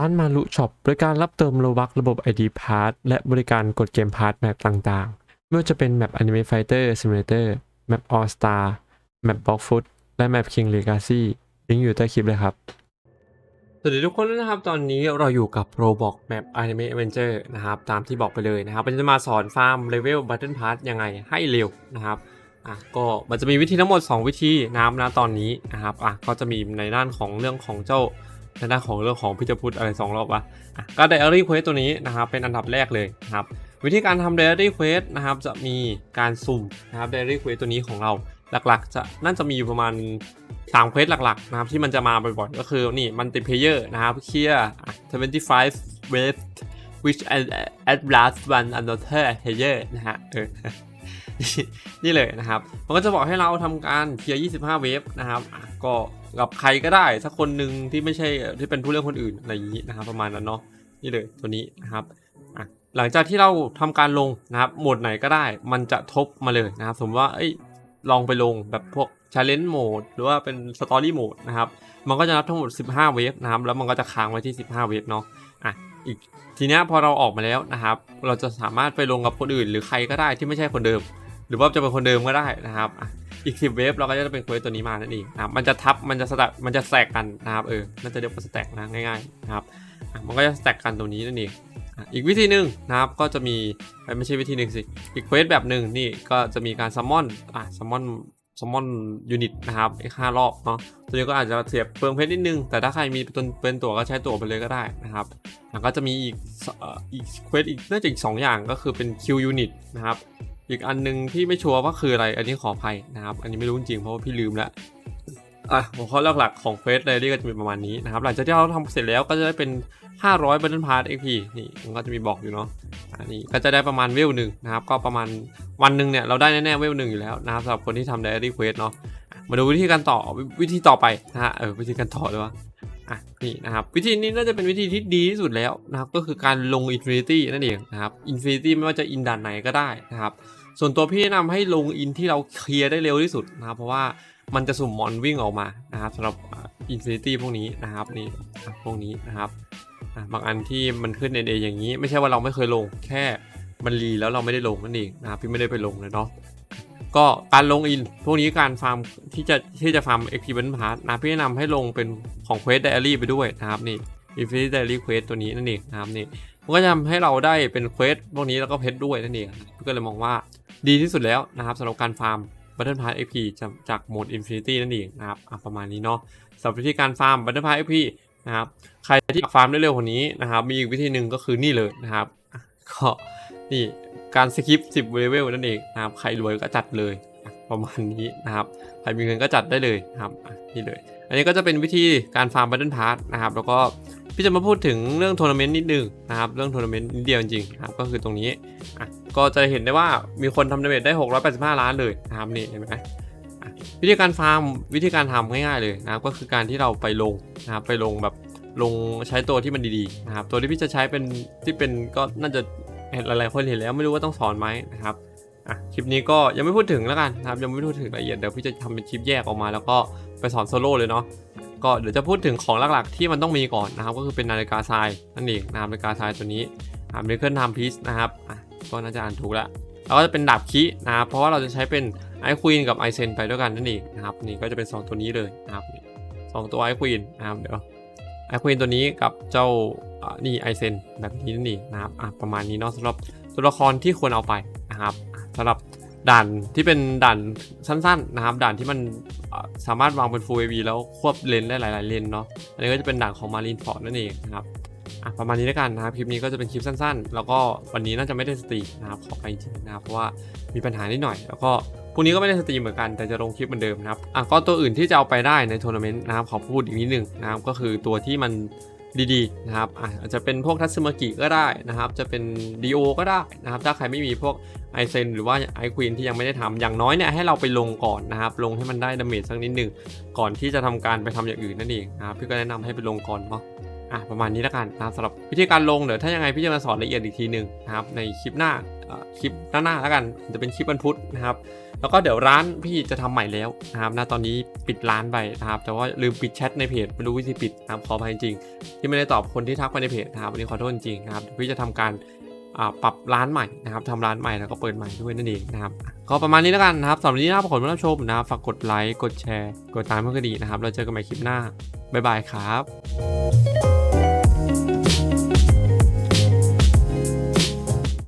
ร้านมารุช็อปบริการรับเติมโลบักระบบ ID Pass และบริการกดเกมพาร์ทแมปต่างๆ ไม่ว่าจะเป็นแมป Anime Fighter Simulator แมป All Star แมป Block Foot และแมป King Legacy ลิงก์อยู่ใต้คลิปเลยครับ สวัสดีทุกคนนะครับ ตอนนี้เราอยู่กับ Roblox Map Anime Adventure นะครับ ตามที่บอกไปเลยนะครับมันจะมาสอนฟาร์มเลเวล Battle Pass ยังไงให้เร็วนะครับอะก็มันจะมีวิธีทั้งหมด 2 วิธีนะครับนะตอนนี้นะครับอะก็จะมีในด้านของเรื่องของเจ้า ในด้านของเรื่องของพิจพุทธอะไรสองรอบวะก็ Diary Quest ตัวนี้นะครับเป็นอันดับแรกเลยนะครับวิธีการทำ Diary Quest นะครับจะมีการสุ่มนะครับ Diary Quest ตัวนี้ของเราหลักๆ จะน่าจะมีอยู่ประมาณสามเควสหลักๆนะครับที่มันจะมาบ่อยๆ ก็คือนี่มันติเพเยอร์นะครับเคลียร์25 wave which at at last one another player นะฮะเออนี่เลยนะครับ มันก็จะบอกให้เราทำการเคลียร์25 เวฟนะครับ ก็ กับใครก็ได้สักคนหนึ่งที่ไม่ใช่ที่เป็นผู้เล่นคนอื่นอะไรอย่างนี้นะครับประมาณนั้นเนาะนี่เลยตัวนี้นะครับอะหลังจากที่เราทำการลงนะครับโหมดไหนก็ได้ มันจะทบมาเลยนะครับ สมมติว่าเอ้ยลองไปลงแบบพวก challenge mode หรือว่าเป็น story mode นะครับ มันก็จะนับทั้งหมด 15 เวฟนะครับ แล้วมันก็จะค้างไว้ที่ 15 เวฟเนาะ อะ อีกทีนี้พอเราออกมาแล้วนะครับ เราจะสามารถไปลงกับคนอื่น หรือใครก็ได้ที่ไม่ใช่คนเดิม หรือว่าจะเป็นคนเดิมก็ได้นะครับอีก10เวฟเราก็จะเป็นเควสตัวนี้มานั่นเองนะครับมันจะทับมันจะสแต็กมันจะแสกกันนะครับเออน่าจะเรียกว่าสแต็กนะง่ายๆนะครับมันก็จะแตกกันตรงนี้นั่นเองอีกวิธีหนึ่งนะครับก็จะมีไม่ใช่วิธีหนึ่งสิอีกเควสแบบหนึ่งนี่ก็จะมีการซัมมอนอะซัมมอนซัมมอนยูนิตนะครับอีกห้ารอบเนาะตัวนี้ก็อาจจะเสียบเปลืองเพชรนิดนึง แต่ถ้าใครมีเป็นเป็นตัวก็ใช้ตัวไปเลยก็ได้นะครับแล้วก็จะมีอีกเอ่ออีกเควสอีกน่าจะอีก 2 อย่างก็คือเป็นคิวยูนิตนะครับ อีกอันนึงที่ไม่ชัวร์ว่าคืออะไร อันนี้ขออภัยนะครับ อันนี้ไม่รู้จริงเพราะว่าพี่ลืมแล้วอะหัวข้อหลักๆของเควสไดรี่ก็จะมีประมาณนี้นะครับ หลังจากที่เราทำเสร็จแล้วก็จะได้เป็น 500 Battle Pass XP นี่มันก็จะมีบอกอยู่เนาะอันนี้ก็จะได้ประมาณเวลหนึ่งนะครับ ก็ประมาณวันหนึ่งเนี่ยเราได้แน่ๆเวลหนึ่งอยู่แล้วนะครับสำหรับคนที่ทำ Diary Quest เนาะมาดูวิธีการต่อวิวิธีต่อไปนะฮะเออวิธีการต่อเลยวะ อะนี่นะครับวิธีนี้น่าจะเป็นวิธีที่ดีที่สุดแล้วนะครับก็คือการลง Infinity นั่นเองนะครับ Infinity ไม่ว่าจะอินด่านไหนก็ได้นะครับส่วนตัวพี่แนะนำให้ลงอินที่เราเคลียร์ได้เร็วที่สุดนะครับเพราะว่ามันจะสุ่มมอนวิ่งออกมานะครับสำหรับอินฟินิตี้พวกนี้นะครับนี่พวกนี้นะครับบางอันที่มันขึ้นในเออย่างนี้ ไม่ใช่ว่าเราไม่เคยลงแค่มันรีแล้วเราไม่ได้ลงนั่นเองนะครับพี่ไม่ได้ไปลงเลยเนาะ ก็การลงอิน พวกนี้การฟาร์มที่จะที่จะฟาร์ม XP b a n p a s s นะพี่แนะนำให้ลงเป็นของ Quest Diary ไปด้วยนะครับนี่ Infinity Diary Quest ตัวนี้นั่นเองนะครับนี่มันก็จะทำให้เราได้เป็นเควสพวกนี้แล้วก็เพชรด้วยนั่นเองพี่ก็เลยมองว่าดีที่สุดแล้วนะครับสำหรับการฟาร์ม Battle Pass XP จากจากโหมด Infinity นั่นเองนะครับประมาณนี้เนาะสำหรับวิธีการฟาร์ม Battle Pass XP นะครับใครที่อยากฟาร์มได้เร็วกว่านี้นะครับมีอีกวิธีหนึ่งก็คือนี่เลยนะครับก็นี่ การสกิป10เลเวลนั่นเองนะครับใครรวยก็จัดเลยประมาณนี้นะครับใครมีเงินก็จัดได้เลยนะครับนี่เลย อันนี้ก็จะเป็นวิธีการฟาร์ม Battle Pass นะครับแล้วก็พี่จะมาพูดถึงเรื่องทัวร์นาเมนต์นิดนึงนะครับเรื่องทัวร์นาเมนต์นิดเดียวจริงๆนะครับก็คือตรงนี้อะก็จะเห็นได้ว่ามีคนทำดาเมจได้ 685 ล้านเลยนะครับนี่เห็นไหมวิธีการฟาร์มวิธีการทำง่ายๆเลยนะครับก็คือการที่เราไปลงนะครับไปลงแบบลงใช้ตัวที่มันดีๆนะครับตัวที่พี่จะใช้เป็นที่เป็นก็น่าจะ ห็นหลายๆคนเห็นแล้วไม่รู้ว่าต้องสอนไหมนะครับอะคลิปนี้ก็ยังไม่พูดถึงแล้วกันนะครับยังไม่พูดถึงรายละเอียดเดี๋ยวพี่จะทำเป็นคลิปแยกออกมา แล้วก็ไปสอนโซโล่เลยเนาะก็เดี๋ยวจะพูดถึงของหลักๆ ที่มันต้องมีก่อนนะครับ ก็คือเป็นนาฬิกาทรายนั่นเองนะครับนาฬิกาทรายตัวนี้อ่าเมเคิลไทม์พีซนะครับอะก็น่าจะอ่านถูกล้วแล้วก็จะเป็นดาบคีนะครับเพราะว่าเราจะใช้เป็นไอควีนกับไอเซนไปด้วยกันนั่นเองนะครับนี่ก็จะเป็น 2 ตัวนี้เลยนะครับสองตัวไอควีนนะครับเดี๋ยวไอควีนตัวนี้กับเจ้า นี่ไอเซนแบบนี้นั่นเองนะครับประมาณนี้เนาะสำหรับตัวละครที่ควรเอาไปนะครับสำหรับด่านที่เป็นด่านสั้นๆนะครับ ด่านที่มันสามารถวางเป็น Full AV แล้วควบเลนได้หลาย ๆ เลนเนาะอันนี้ก็จะเป็นด่านของ Marine Ford นั่นเองนะครับประมาณนี้แล้วกันนะครับคลิปนี้ก็จะเป็นคลิปสั้น ๆ แล้วก็วันนี้น่าจะไม่ได้สตรีมนะครับขอไปจริงนะครับเพราะว่ามีปัญหานิดหน่อย แล้วก็พรุ่งนี้ก็ไม่ได้สตรีมเหมือนกันแต่จะลงคลิปเหมือนเดิมนะครับอะก็ตัวอื่นที่จะเอาไปได้ในทัวร์นาเมนต์นะครับขอพูดอีกนิดนึงนะครับก็คือตัวที่มัน ดีๆนะครับอาจจะเป็นพวกทัตสึมากิก็ได้นะครับ จะเป็นดีโอก็ได้นะครับ ถ้าใครไม่มีพวกไอเซนหรือว่าไอควีนที่ยังไม่ได้ทำอย่างน้อยเนี่ยให้เราไปลงก่อนนะครับ ลงให้มันได้ดาเมจสักนิดหนึ่งก่อนที่จะทำการไปทำอย่างอื่นนั่นเองนะครับพี่ก็แนะนำให้ไปลงก่อนเนาะอะประมาณนี้แล้วกันนะครับสำหรับวิธีการลงเดี๋ยวถ้ายังไงพี่จะมาสอนละเอียดอีกทีหนึ่งนะครับในคลิปหน้า คลิปหน้าๆแล้วกันจะเป็นคลิปวันพุธนะครับ แล้วก็เดี๋ยวร้านพี่จะทำใหม่แล้วนะครับณตอนนี้ปิดร้านไปนะครับแต่ว่าลืมปิดแชทในเพจไม่รู้วิธีปิดนะครับขออภัยจริงๆที่ไม่ได้ตอบคนที่ทักมาในเพจนะครับวันนี้ขอโทษจริงนะครับพี่จะทำการปรับร้านใหม่นะครับทำร้านใหม่แล้วก็เปิดใหม่ด้วยนั่นเองนะครับก็ประมาณนี้แล้วกันนะครับสำหรับนี้นะครับขอบคุณที่รับชมนะฝากกดไลค์กดแชร์ กดตามเพื่อนดีนะครับเราเจอกันใหม่คลิปหน้าบ๊ายบายครับ